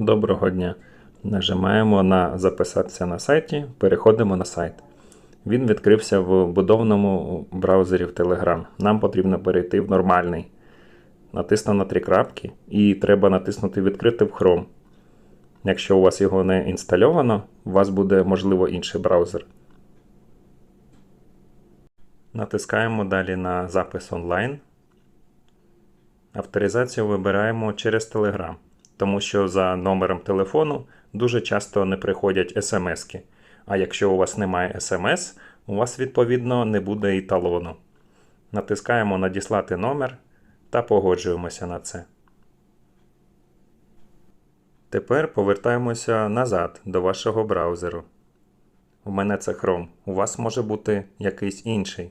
Доброго дня. Нажимаємо на записатися на сайті, переходимо на сайт. Він відкрився в будованому браузері в Telegram. Нам потрібно перейти в нормальний. Натисну на три крапки і треба натиснути відкрити в Chrome. Якщо у вас його не інстальовано, у вас буде можливо інший браузер. Натискаємо далі на запис онлайн. Авторизацію вибираємо через Telegram, тому що за номером телефону дуже часто не приходять смски. А якщо у вас немає смс, у вас відповідно не буде і талону. Натискаємо Надіслати номер та погоджуємося на це. Тепер повертаємося назад до вашого браузеру. У мене це Chrome. У вас може бути якийсь інший.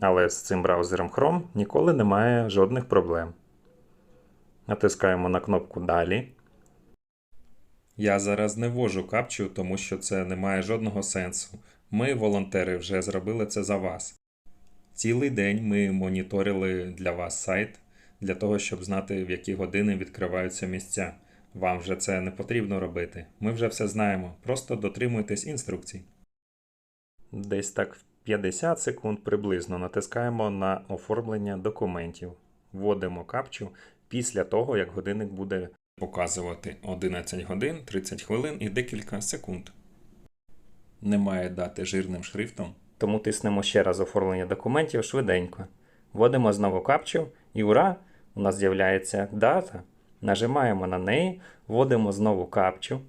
Але з цим браузером Chrome ніколи немає жодних проблем. Натискаємо на кнопку Далі. Я зараз не ввожу капчу, тому що це не має жодного сенсу. Ми, волонтери, вже зробили це за вас. Цілий день ми моніторили для вас сайт для того, щоб знати, в які години відкриваються місця. Вам вже це не потрібно робити. Ми вже все знаємо. Просто дотримуйтесь інструкцій. Десь так в 50 секунд приблизно натискаємо на оформлення документів. Вводимо капчу після того, як годинник буде показувати 11 годин, 30 хвилин і декілька секунд. Немає дати жирним шрифтом. Тому тиснемо ще раз оформлення документів швиденько. Вводимо знову капчу і ура! У нас з'являється дата. Нажимаємо на неї, вводимо знову капчу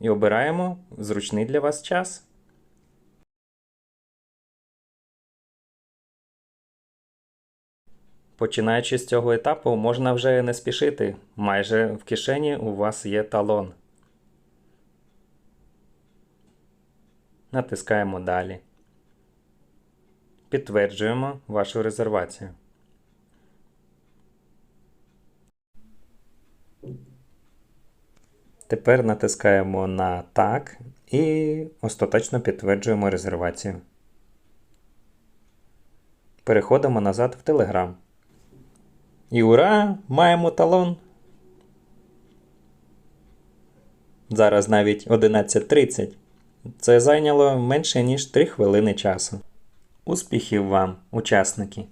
і обираємо зручний для вас час. Починаючи з цього етапу, можна вже не спішити. Майже в кишені у вас є талон. Натискаємо Далі. Підтверджуємо вашу резервацію. Тепер натискаємо на Так і остаточно підтверджуємо резервацію. Переходимо назад в Telegram. І ура! Маємо талон. Зараз навіть 11.30. Це зайняло менше ніж 3 хвилини часу. Успіхів вам, учасники!